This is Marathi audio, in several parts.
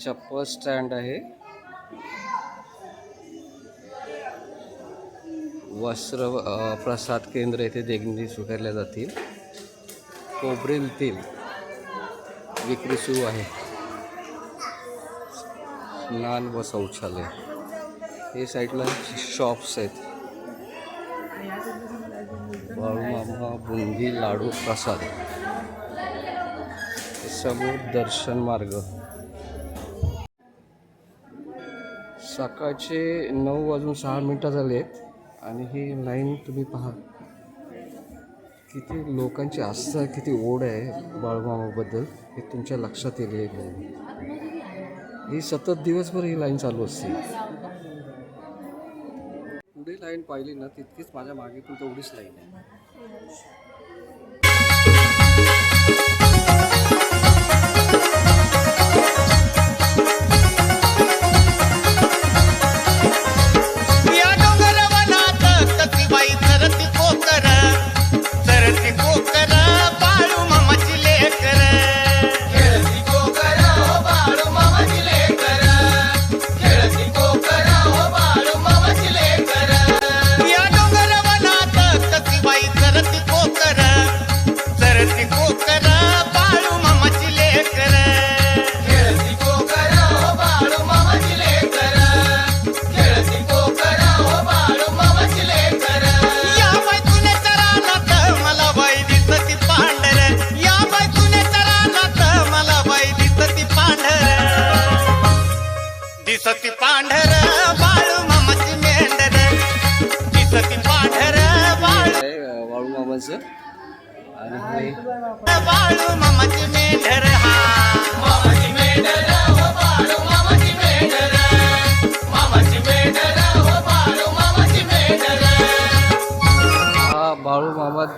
चप्पल स्टँड आहे. वस्त्र प्रसाद केंद्र येथे देगणी स्वीकारल्या जातील. कोबरेल तेल विक्री सुरू आहे. स्नान व शौचालय. हे साईडला शॉप्स आहेत. बाळूमामा बुंदी लाडू प्रसाद. समोर दर्शन मार्ग. सकाळचे नऊ वाजून सहा मिनटं झाले आहेत आणि ही लाईन तुम्ही पहा. किती लोकांची आस्था किती ओढ आहे बाळूमामाबद्दल हे तुमच्या लक्षात येईल ही सतत दिवसभर ही लाईन चालू असते. पुढे लाईन पाहिली ना तितकीच माझ्या मागे पण तेवढीच लाईन आहे.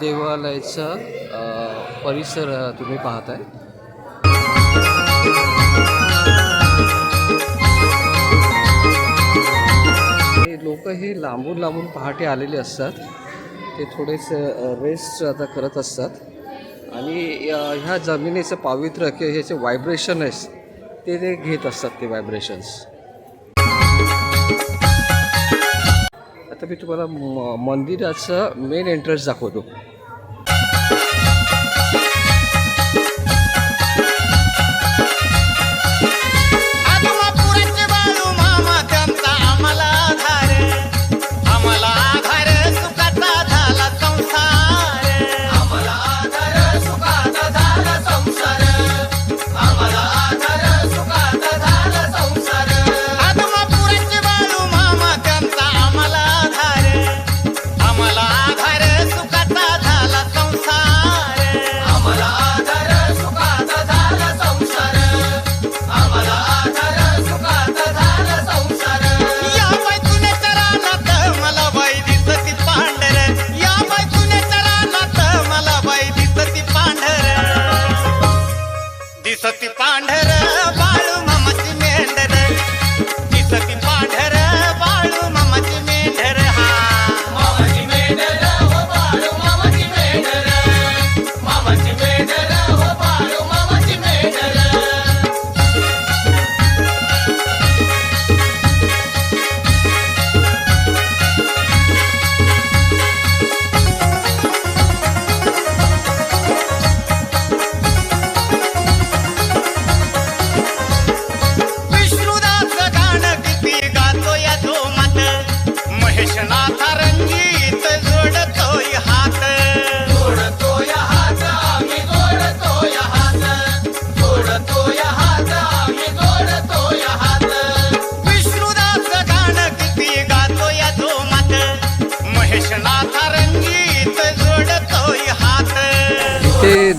देवालयाचा परिसर तुम्ही पाहताय. लोक हे लांबून लांबून पहाटे आलेले असतात. ते थोडेसे रेस्ट आता करत असतात. आणि ह्या जमिनीचं पावित्र्य किंवा ह्याचे व्हायब्रेशन आहेत ते ते घेत असतात ते व्हायब्रेशन्स आता मी तुम्हाला म मंदिराचं मेन एंट्रन्स दाखवतो.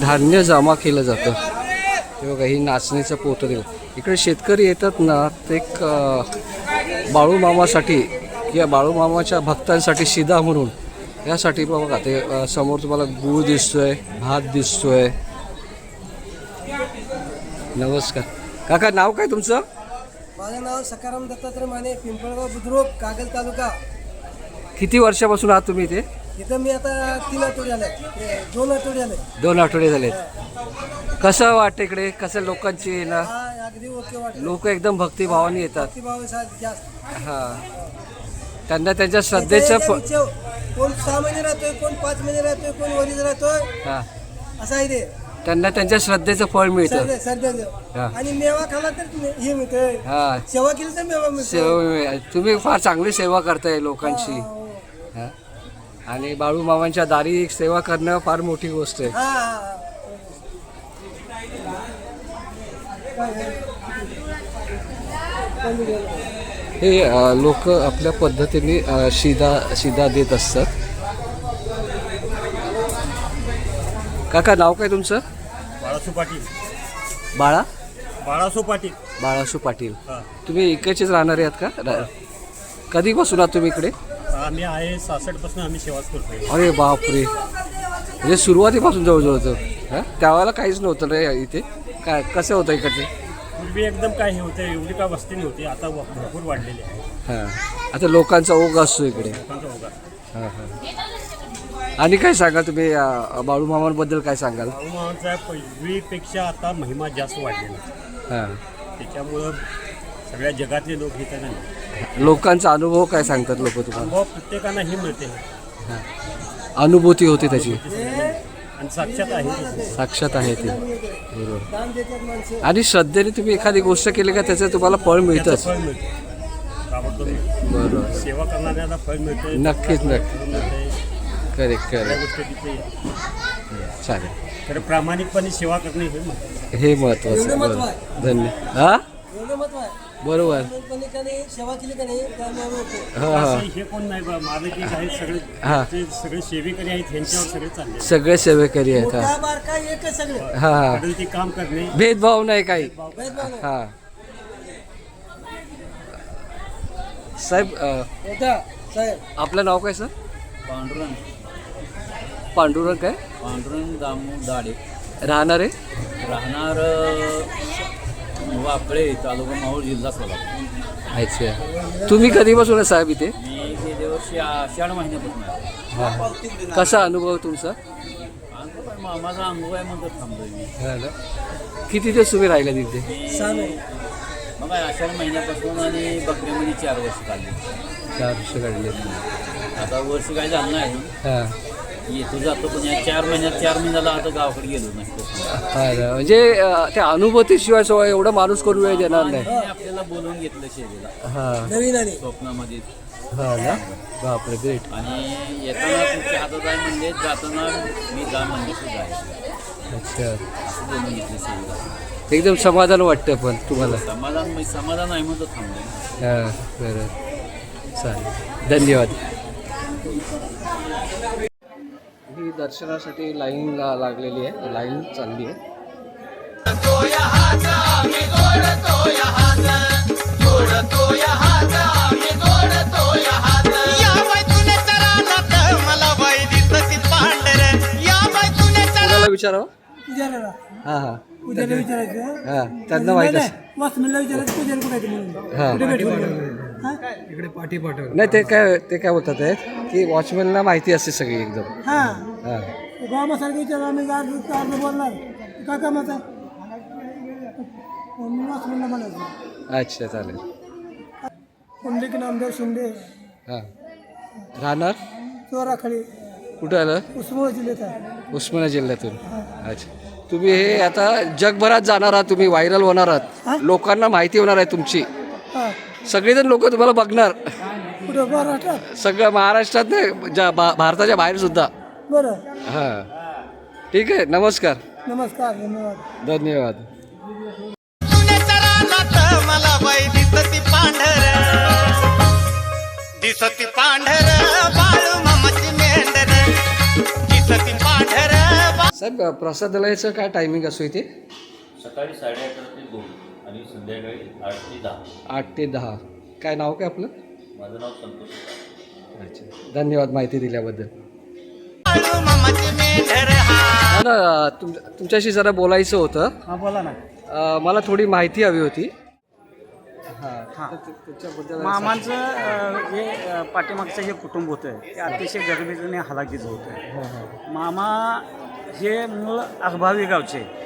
धान्य जमा केलं जातं. ते बघा ही नाचणीचं पोतं दिलं. इकडे शेतकरी येतात ना ते एक बाळूमामासाठी या बाळूमामाच्या भक्तांसाठी शिदा म्हणून. यासाठी बघा ते समोर तुम्हाला गूळ दिसतोय भात दिसतोय. नमस्कार. काका नाव काय तुमचं? माझं नाव सकाराम दत्तात्रय माने पिंपळगाव बुद्रुक कागल तालुका. किती वर्षापासून आहात तुम्ही इथे? इथं मी आता तीन आठवडे आले ते दोन आठवडे आले दोन आठवडे झालेत. कसं वाटतं इकडे? कसं लोकांची ना? हा अगदी ओके वाटलं लोक एकदम भक्तिभावाने येतात. भक्तिभाव जास्त. हा. त्यांना त्यांच्या श्रद्धेचं इथे फ विचार, कोण सहा महिने राहतोय कोण पाच महिने राहतोय कोण वरीच राहतोय हा. असं आहे ते. त्यांना त्यांच्या श्रद्धेचं फळ मिळतं. हा. आणि मेवा खाला तर तुम्ही- हे मिळतोय. हा. सेवा केली तर मेवा मिळतो सेवा तुम्ही फार चांगली सेवा करताय लोकांची. हो. हा. आणि बाळू मामांच्या दारी सेवा करणं फार मोठी गोष्ट आहे. हा लोक आपल्या पद्धतीने शिदा शिदा देत असतात. काका नाव काय तुमचं? बाळासू पाटील. बाळा? बाळासू पाटील. बाळासू पाटील. तुम्ही इकडचेच राहणारे आहात का? कधीपासून आहात तुम्ही इकडे? आम्ही आहे सासष्टपासून आम्ही सेवाच करतोय. अरे बापरे. म्हणजे सुरुवातीपासून जवळजवळ होतं हां? त्यावेळेला काहीच नव्हतं रे इथे. काय कसं होतं इकडचे? पूर्वी एकदम काय हे होतं एवढी काय वस्ती नव्हती आता व- भरपूर वाढलेली आहे. हां. आता लोकांचा ओघ असतो इकडे. लोकांचा ओघा हां हां. आणि काय सांगाल तुम्ही अ, बाळू मामांबद्दल काय सांगाल? बाळूमामांचा पूर्वीपेक्षा आता महिमा जास्त वाढलेला आहे. हां. त्याच्यामुळं सगळ्या जगातले लोक नाही. लोकांचा अनुभव काय सांगतात लोक तुम्हाला? अनुभव प्रत्येकांना हे मिळते. अनुभूती होती त्याची. आणि साक्षात आहे साक्षात आहे ते. बरोबर. आणि श्रद्धेने तुम्ही एखादी गोष्ट केली का त्याचं तुम्हाला फळ मिळतंच? फळ मिळतं. ताबडतोब बरोबर. सेवा करणाऱ्याला फळ मिळते नक्कीच, नक्की. Correct correct. गोष्टी तिथे आहेत. चालेल. खरं प्रामाणिकपणे सेवा करणे हे महत्त्वाचं. हे महत्वाचं बरोबर धन्य. हा? एवढं महत्त्व आहे बरोबर. पण का नाही सेवा केली का नाही त्यामुळे होते. हा हा. असं हे कोण नाही बा मालकी आहेत सगळे हा. ते सगळे सेवेकरी आहेत ह्यांच्यावर सगळे चालले सगळे सेवेकरी आहेत हा. मोठा बारका एकच सगळे. हा हा. कडल ते काम करणे. भेदभाव नाही काही. हा. साहेब अ, मोठा साहेब. आपलं नाव काय सर? पांडुरंग. पांडुरंग काय? पांडुरंग दामू दाडे. राहणार आहे? राहणार अ, वाकळे तालुका माहूर जिल्हा सोलापूर. अच्छा. तुम्ही कधीपासून आहे साहेब इथे? मी गेल्या वर्षी आषाढ महिन्यापासून आहे. कसा अनुभव तुमचा? अनुभव काय मामाचा अनुभव आहे म्हणतो थांबलोय मी. हा ना? किती दिवस तुम्ही राहिले तिथे महिने. मग आषाढ महिन्यापासून आणि बकरीमध्ये चार वर्ष काढली. चार वर्ष काढले. आता वर्ष काय झालं नाही. हा. येतो जातो पण या चार महिन्यात चार महिन्याला आता गावाकडे गेलो नाही. हा ना. म्हणजे अ, त्या अनुभूतीशिवाय सो एवढा माणूस करून वेळ देणार नाही. आणि आपल्याला बोलवून घेतलं हा. नवीन आणि. स्वप्नामध्ये. हा ना? बापरे ग्रेट आणि येताना तुमच्या हातात आहे म्हणजे जाताना मी जा म्हणजे सुद्धा आहे. अच्छा. असं बोलून घेतलं शेतीला एकदम समाधान वाटतं पण तुम्हाला. समाधान समाधान आहे म्हणतो थांबले हा बरं. चालेल. धन्यवाद. ही दर्शनासाठी लाईन ला लागलेली आहे. लाईन चालली आहे. या बाई तुने चरानात मला बाई दिसती पांढर. या बाई तुने चरा कोणाला विचारावं हां हां. पूजाला विचारायचं हां? त्यांना माहीत नाही, असेल. नाही, वाचमीला विचारायचं पूजाला कुठे आहे ते म्हणून. हां. कुठे भेटू म्हणून? हा? नाही ते काय ते काय बोलतात आहेत की वॉचमॅनला माहिती असते सगळी एकदम. हा. हां. गावासारखं आम्ही बोलणार. काय कामाचा? मी वाचमीला म्हणायचं. अच्छा चालेल. पुंडलिक नामदेव शिंदे. हां. राहणार? चोराखळी कुठं आलं? उस्मानाबाद जिल्ह्यात आहे. उस्मानाबाद जिल्ह्यातून. अच्छा. तुम्ही हे आता जगभरात जाणार आहात तुम्ही व्हायरल होणार आहात. लोकांना माहिती होणार आहे तुमची. सगळेजण लोक तुम्हाला बघणार. कुठं महाराष्ट्रात. सगळं महाराष्ट्रात नाही ज्या भा- भारताच्या बाहेर सुद्धा. बरं. हां. ठीक आहे नमस्कार. नमस्कार धन्यवाद. धन्यवाद. तुने चरानात मला बाई दिसती पांढर दिसती पांढर बाळू मामाची मेंढर. दिसती पांढर साहेब प्रसादालयाचं काय टायमिंग असो इथे? सकाळी साडे अकरा ते दोन आणि संध्याकाळी आठ ते दहा. आठ ते दहा. काय नाव काय आपलं? माझं नाव संतोष अच्छा. धन्यवाद माहिती दिल्याबद्दल. हा दादा तुम तुमच्याशी जरा बोलायचं होतं. हा बोला ना. अ, मला थोडी माहिती हवी होती. हा. त्याच्याबद्दल मामांचं अ, जे अ, पाठीमागचं जे कुटुंब होतं. ते अतिशय गरिबीचं आणि हलाखीचं होतं. मामा हे मूळ अगभावी गावचे.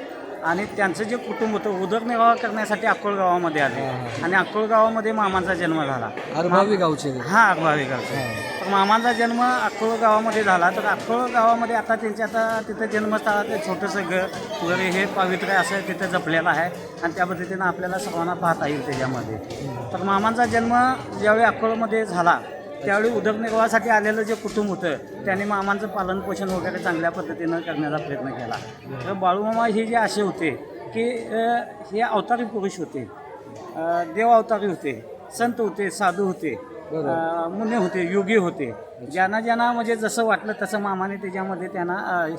आणि त्यांचं जे कुटुंब होतं उदरनिर्वाह करण्यासाठी अक्कोळ गावामध्ये आले. आणि अक्कोळ गावामध्ये मामांचा जन्म झाला. अरभावी गावचे हा अगभावी गावचे. तर मामांचा जन्म अक्कोळ गावामध्ये झाला. तर अक्कोळ गावामध्ये आता त्यांच्या आता तिथं जन्मस्थळात छोटंसं घर वगैरे हे पावित्र्य असं तिथं जपलेलं आहे. आणि त्या पद्धतीनं आपल्याला सर्वांना पाहता येईल त्याच्यामध्ये. तर मामांचा जन्म ज्यावेळी अक्कोळमध्ये झाला त्यावेळी उदरनिर्वाहासाठी आलेलं जे कुटुंब होतं त्याने मामांचं पालनपोषण वगैरे चांगल्या पद्धतीनं करण्याचा प्रयत्न केला. तर बाळूमामा हे जे असे होते की हे अवतारी पुरुष होते देव अवतारी होते संत होते साधू होते मुने होते योगी होते. ज्यांना ज्यांना म्हणजे जसं वाटलं तसं मामाने त्याच्यामध्ये त्यांना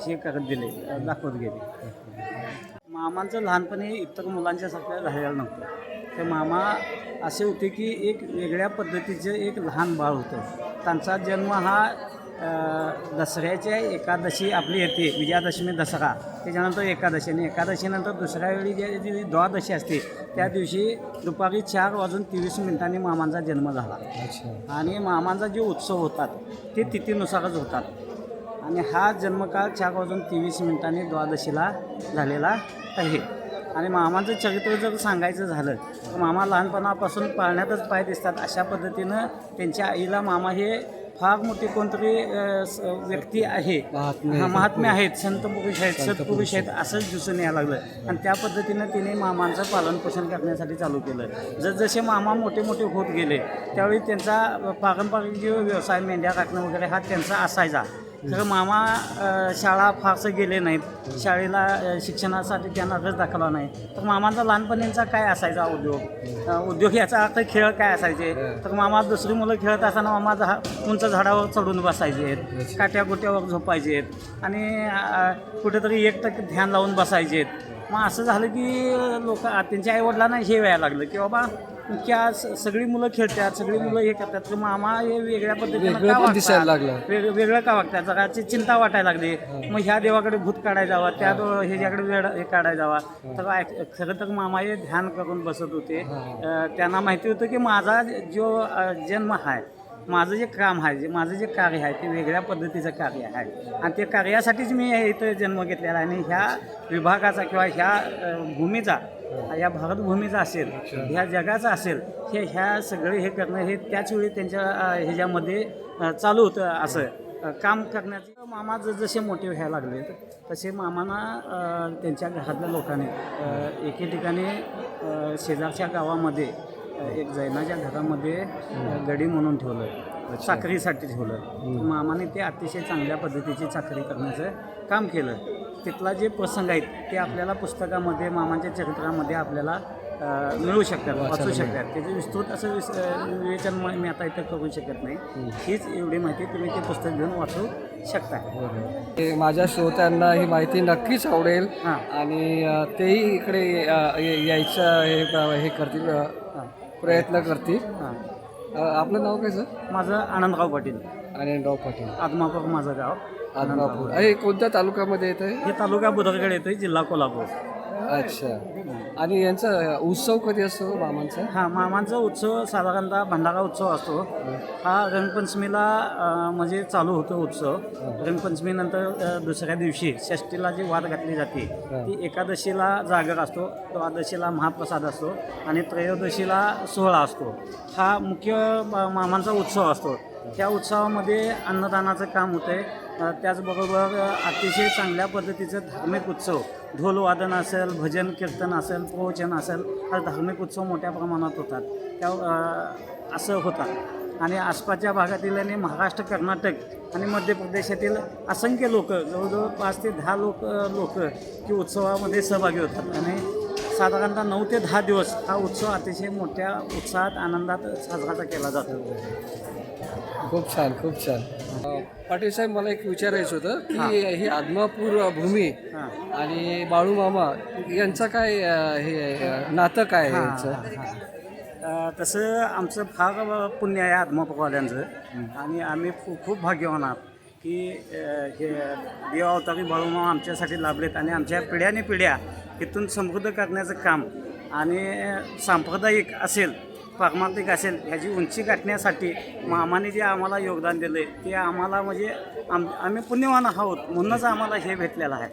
हे करत दिले दाखवत गेले. मामांचं लहानपणी इतर मुलांच्यासारखं राहिलेलं नव्हतं. ते मामा असे होते की एक वेगळ्या पद्धतीचं एक लहान बाळ होतं. त्यांचा जन्म हा दसऱ्याच्या एकादशी आपली येते विजयादशमी दसरा. त्याच्यानंतर एकादशी आणि एकादशीनंतर दुसऱ्या वेळी जे जी द्वादशी असते त्या दिवशी दुपारी चार वाजून तेवीस मिनिटांनी मामांचा जन्म झाला. आणि मामांचा जे उत्सव होतात ते तिथीनुसारच होतात. आणि हा जन्मकाळ चार वाजून तेवीस मिनिटांनी द्वादशीला झालेला आहे. आणि मामाचं चरित्र जर सांगायचं झालं तर मामा लहानपणापासून पाळण्यातच पाय दिसतात. अशा पद्धतीनं त्यांच्या आईला मामा हे फार मोठी कोणतरी व्यक्ती आहे. महात्मे हा, महात्मे आहेत संत पुरुष आहेत सत्पुरुष आहेत असंच दिसून यायला लागलं. आणि त्या पद्धतीनं तिने मामांचं पालनपोषण करण्यासाठी चालू केलं. जसजसे मामा मोठे मोठे होत गेले त्यावेळी त्यांचा पारंपरिक जो व्यवसाय मेंढ्या राखणं वगैरे हा त्यांचा असायचा. तर मामा अ, शाळा फारसं गेले नाहीत. शाळेला अ, शिक्षणासाठी त्यांना रस दाखवला नाही. तर मामांचा लहानपणीचा काय असायचा उद्योग? अ, उद्योग याचा अर्थ खेळ काय असायचे? तर मामा दुसरी मुलं खेळत असताना मामा झा उंच झाडावर चढून बसायचे. आहेत काट्या गोट्यावर झोपायचे. आहेत आणि अ, कुठेतरी एकटक ध्यान लावून बसायचेत मग असं झालं की लोक त्यांच्या आईवडिलांना हे व्हायला लागलं की बाबा क्या स- सगळी मुलं खेळतात सगळी मुलं हे करतात. तर मामा हे वेगळ्या पद्धतीनं वेगळं का पण दिसायला वागतात? लागलं. वेग वेगळं का वागतात? जगाची चिंता वाटायला लागली. मग ह्या देवाकडे भूत काढायला जावा त्या ह्याच्याकडे वेळ हे काढायला जावा. तर खरं तर मामा हे ध्यान करून बसत होते. अं, त्यांना माहिती होतं की माझा जो अं, जन्म आहे माझं जे काम आहे जे माझं जे कार्य आहे ते वेगळ्या पद्धतीचं कार्य आहे आणि ते कार्यासाठीच मी हे इथं जन्म घेतलेला आहे. आणि ह्या विभागाचा किंवा ह्या अं, भूमीचा या भारतभूमीचा असेल ह्या जगाचा असेल हे ह्या सगळे हे करणं हे त्याच वेळी त्यांच्या ह्याच्यामध्ये चालू होतं असं. काम करण्याचं मामा जसे मोठे व्हायला लागले तसे मामांना त्यांच्या घरातल्या लोकांनी एके ठिकाणी शेजारच्या गावामध्ये एक जैनाच्या घरामध्ये गडी म्हणून ठेवलं चाकरीसाठी ठेवलं. मामाने ते अतिशय चांगल्या पद्धतीची चाकरी करण्याचं काम केलं. तिथला जे प्रसंग आहेत ते आपल्याला पुस्तकामध्ये मामांच्या चरित्रामध्ये आपल्याला मिळू शकतात वाचू शकतात. त्याचे विस्तृत असं विस विवेचन म- मी आता इथं करू शकत नाही. हीच एवढी माहिती तुम्ही ते पुस्तक घेऊन वाचू शकता. ते माझ्या श्रोत्यांना ही माहिती नक्कीच आवडेल हां. आणि तेही इकडे यायचं हे हे करतील हां. प्रयत्न करतील. हां. आपलं नाव काय सर? माझं आनंदराव पाटील. आनंदराव पाटील. आदमापूर माझं गाव. आदमापूर हे कोणत्या तालुक्यामध्ये येत आहे हे तालुका बुधरगड येतोय जिल्हा कोल्हापूर. अच्छा. आणि यांचा उत्सव कधी असतो मामांचा? हां मामांचा उत्सव साधारणतः भंडारा उत्सव असतो. हा रंगपंचमीला अ, म्हणजे चालू होतो उत्सव. रंगपंचमीनंतर अ, दुसऱ्या दिवशी षष्टीला जी वाद घातली जाते ती एकादशीला जागर असतो द्वादशीला महाप्रसाद असतो आणि त्रयोदशीला सोहळा असतो. हा मुख्य मामांचा उत्सव असतो. त्या उत्सवामध्ये अन्नदानाचं काम होतं आहे त्याचबरोबर अतिशय चांगल्या पद्धतीचं धार्मिक उत्सव ढोलवादन असेल भजन कीर्तन असेल प्रवचन असेल हा धार्मिक उत्सव मोठ्या प्रमाणात होतात. त्या असं होतात. आणि आसपासच्या भागातील आणि महाराष्ट्र कर्नाटक आणि मध्य प्रदेशातील असंख्य लोक जवळजवळ पाच ते दहा लोक लोक की उत्सवामध्ये सहभागी होतात. आणि साधारणतः नऊ ते दहा दिवस हा उत्सव अतिशय मोठ्या उत्साहात आनंदात साजरा केला जातो. खूप छान खूप छान. पाटील साहेब मला एक विचारायचं होतं की ही. आदमापूर भूमी आणि बाळूमामा यांचं काय हे नातं काय आहे यांचं? तसं आमचं फार पुण्य आहे आत्मापकवाल्यांचं आणि आम्ही खू खूप भाग्यवान आहात की हे देव अवतारी बाळूमामा आमच्यासाठी लाभलेत आणि आमच्या पिढ्याने पिढ्या इथून समृद्ध करण्याचं काम आणि सांप्रदायिक असेल पारमार्थिक असेल ह्याची उंची गाठण्यासाठी मामाने जे आम्हाला योगदान दिलं आहे ते आम्हाला म्हणजे आम आम्ही पुण्यवान आहोत म्हणूनच आम्हाला हे भेटलेलं आहे.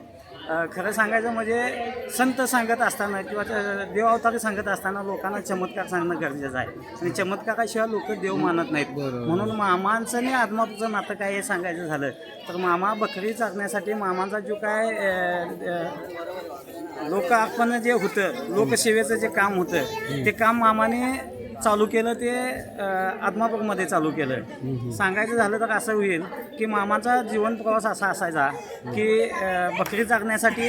खरं सांगायचं म्हणजे संत सांगत असताना किंवा ते देव अवतारी सांगत असताना लोकांना चमत्कार सांगणं गरजेचं आहे. आणि चमत्काराशिवाय लोक देव मानत नाहीत. म्हणून मामांचं आणि आत्मापूचं नातं काय हे सांगायचं झालं तर मामा बकरी चालण्यासाठी मामांचा जो काय लोक अर्पण जे होतं लोकसेवेचं जे काम होतं ते काम मामाने चालू केलं ते अ, आत्मापूरमध्ये चालू केलं. सांगायचं झालं तर असं होईल की मामाचा जीवन प्रवास असा असायचा की बकरी चाकण्यासाठी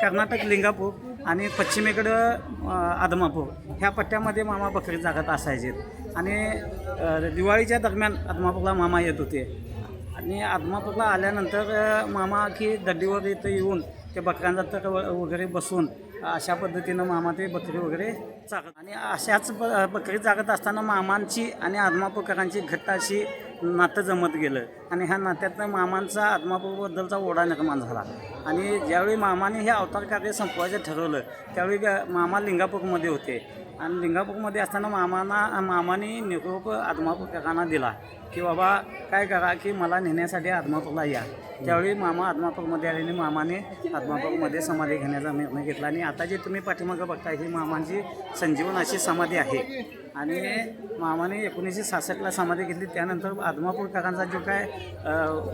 कर्नाटक लिंगापूर आणि पश्चिमेकडं आदमापूर ह्या पट्ट्यामध्ये मामा बकरी जागत असायचे. आणि दिवाळीच्या दरम्यान आदमापूरला मामा येत होते. आणि आदमापूरला आल्यानंतर मामा की दड्डीवर इथं येऊन ते बकऱ्यांचा तर वगैरे बसून अशा पद्धतीनं मामा ते बकरी वगैरे चाकत आणि अशाच ब बकरी चाकत असताना मामांची आणि आदमापूरकरांची घट्ट अशी नातं जमत गेलं. आणि ह्या नात्यातनं मामांचा आदमापूरबद्दलचा ओढा निर्माण झाला. आणि ज्यावेळी मामाने हे अवतार कार्य संपवायचं ठरवलं त्यावेळी मामा लिंगापूरमध्ये होते. आणि लिंगापूरमध्ये असताना मामाना मामाने निरोप आदमापूरकरांना दिला की बाबा काय करा की मला नेण्यासाठी आदमापूरला या. त्यावेळी मामा आदमापूरमध्ये आल्याने मामाने आदमापूरमध्ये समाधी घेण्याचा निर्णय घेतला. आणि आता जे तुम्ही पाठीमागं बघताय ही मामांची संजीवन अशी समाधी आहे. आणि मामाने एकोणीसशे सहासष्टला समाधी घेतली. त्यानंतर आदमापूर काकांचा जो काय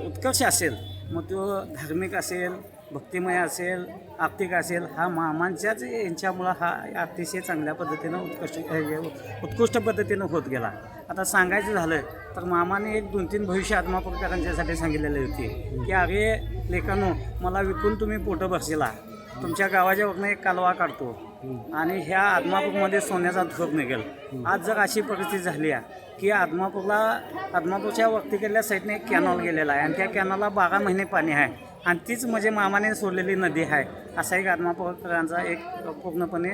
उत्कर्ष असेल मग तो धार्मिक असेल भक्तिमय असेल आर्थिक असेल हा मामांच्याच यांच्यामुळं हा अतिशय चांगल्या पद्धतीनं उत्कृष्ट उत्कृष्ट पद्धतीनं होत गेला. आता सांगायचं झालं तर मामाने एक दोन तीन भविष्य आत्मापूरकरांच्यासाठी सांगितलेले होते की अरे लेखानो मला विकून तुम्ही पोटं बसलेला. तुमच्या गावाच्या वगैरे एक कालवा काढतो आणि ह्या आदमापूरमध्ये सोन्याचा धोप निघेल. आज जर अशी परिस्थिती झाली आहे की आदमापूरला आदमापूरच्या केलेल्या साईडने एक कॅनॉल गेलेला आहे आणि त्या कॅनॉलला बारा महिने पाणी आहे. आणि तीच म्हणजे मामाने सोडलेली नदी आहे. असा एक आत्मापूरकरांचा एक पूर्णपणे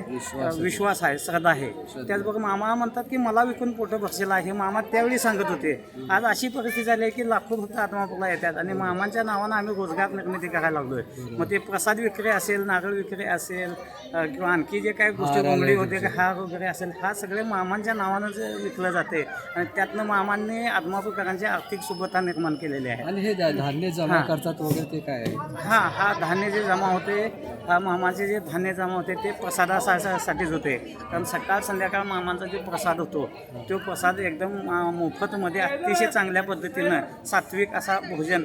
विश्वास आहे. श्रद्धा आहे. त्याचबरोबर मामा म्हणतात की मला विकून पोटं बसलेलं आहे. हे मामा त्यावेळी सांगत होते. आज अशी परिस्थिती झाली आहे की लाखो भक्त आत्मापूरला येतात आणि मामांच्या नावानं आम्ही रोजगार निर्मिती करायला लागलोय. मग ते प्रसाद विक्री असेल नारळ विक्री असेल किंवा आणखी जे काही गोष्टी कोंबडी होते हार वगैरे असेल हा सगळे मामांच्या नावानं जे विकलं जाते. आणि त्यातनं मामांनी आत्मापूरकरांची आर्थिक सुबत्ता निर्माण केलेली आहे. आणि हे धान्य जमा करतात वगैरे ते काय? आहे हा हा धान्य जे जमा होते मामाचे जे धान्य जमा होते ते प्रसादासाठीच होते. कारण सकाळ संध्याकाळ मामांचा जो प्रसाद होतो तो प्रसाद एकदम मोफतमध्ये अतिशय चांगल्या पद्धतीनं सात्विक असा भोजन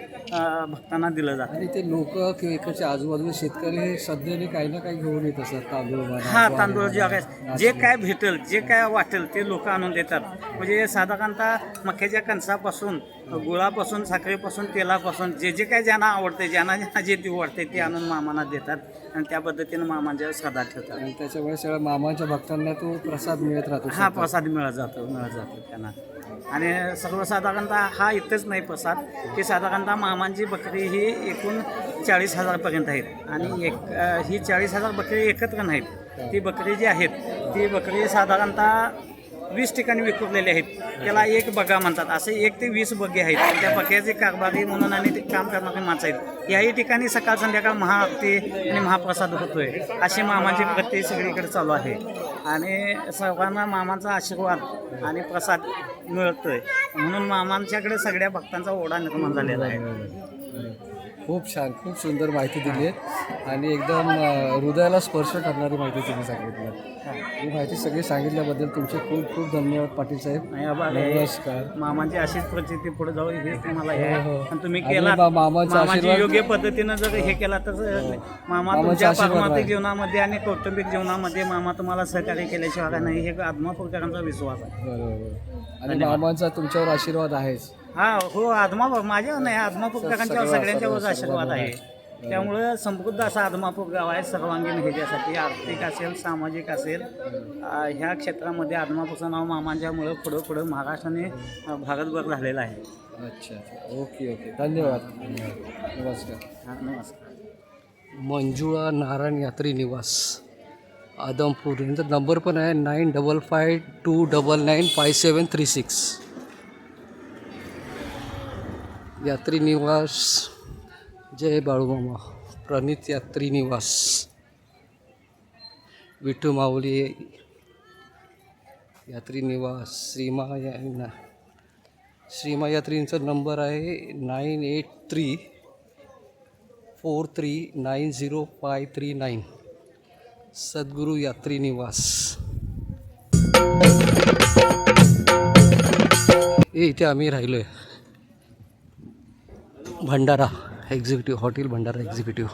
भक्तांना दिलं जातं. आणि ते लोक किंवा इकडच्या आजूबाजूचे शेतकरी हे सध्याने काही ना काही घेऊन येत असतात तांदूळ हा तांदूळ जे आहे जे काय भेटेल जे काय वाटेल ते लोक आणून देतात. म्हणजे साधारणतः मक्याच्या कणसापासून गुळापासून साखरेपासून तेलापासून जे जे काय ज्यांना आवडते ज्यांना ज्यांना जे वाटते ते आणून मामांना देतात आणि त्या पद्धतीनं मामांच्या श्रद्धा ठेवतात. आणि त्याच्यामुळे सगळ्या मामाच्या भक्तांना तो प्रसाद मिळत राहतो हा प्रसाद मिळत जातो मिळत जातो त्यांना. आणि सर्वसाधारणतः हा इथंच नाही प्रसाद की साधारणतः मामांची बकरी ही एकूण चाळीस हजारपर्यंत आहेत आणि एक ही चाळीस हजार बकरी एकत्र नाहीत. ती बकरी जी आहेत ती बकरी साधारणतः वीस ठिकाणी विखुरलेले आहेत. त्याला एक बगा म्हणतात. असे एक ते वीस बगे आहेत. त्या बग्याचे कारभारी म्हणून आणि ते काम करणारे माणसं आहेत. याही ठिकाणी सकाळ संध्याकाळ महाआरती आणि महाप्रसाद होतोय. अशी मामाची प्रत्येक सगळीकडे चालू आहे. आणि सर्वांना मामांचा आशीर्वाद आणि प्रसाद मिळतोय. म्हणून मामांच्याकडे सगळ्या भक्तांचा ओढा निर्माण झालेला आहे. खूप छान खूप सुंदर माहिती दिली आहे आणि एकदम हृदयाला स्पर्श करणारी माहिती तुम्ही सांगितली ही माहिती सगळी सांगितल्याबद्दल तुमचे खूप खूप धन्यवाद पाटील साहेब. आणि आबा हे नमस्कार. मामांची अशीच परिस्थिती पुढे जाऊ हे तुम्हाला हे हो, हो. आणि तुम्ही आणि केला मामाचा मामाची आशीर्वाद- योग्य पद्धतीनं जर हे केला तर मामा मामाचा तुमच्या आशीर्वाद पारमार्थिक. जीवनामध्ये आणि कौटुंबिक जीवनामध्ये मामा तुम्हाला सहकार्य केल्याशिवाय नाही हे आत्मापूरकरांचा विश्वास आहे. बरोबर. आणि मामांचा तुमच्यावर आशीर्वाद आहेच. हा हो आदमापूर माझ्यावर नाही आदमापूरकरांच्यावर सगळं- सगळ्यांच्यावर सगळं- आशीर्वाद आहे. त्यामुळं समृद्ध असा आदमापूर गाव आहे. सर्वांगीण ह्याच्यासाठी आर्थिक असेल सामाजिक असेल ह्या क्षेत्रामध्ये आदमापूरचं नाव मामांच्यामुळं पुढं पुढं महाराष्ट्राने अ, भारतभर झालेलं आहे. अच्छा अच्छा. Okay okay. धन्यवाद. नमस्कार. हा नमस्कार. मंजुळा नारायण यात्री निवास आदमपूर. यांचा नंबर पण आहे nine double five two double nine five seven three six. यात्री निवास जय बाळूमामा प्रणित यात्री निवास विठू माऊली यात्री निवास श्रीमा या श्रीमा यात्रींचा नंबर आहे nine eight three four three nine zero five three nine. Sadguru यात्री निवास हे इथे आम्ही राहिलो आहे Bhandara. Executive hotel Bhandara executive.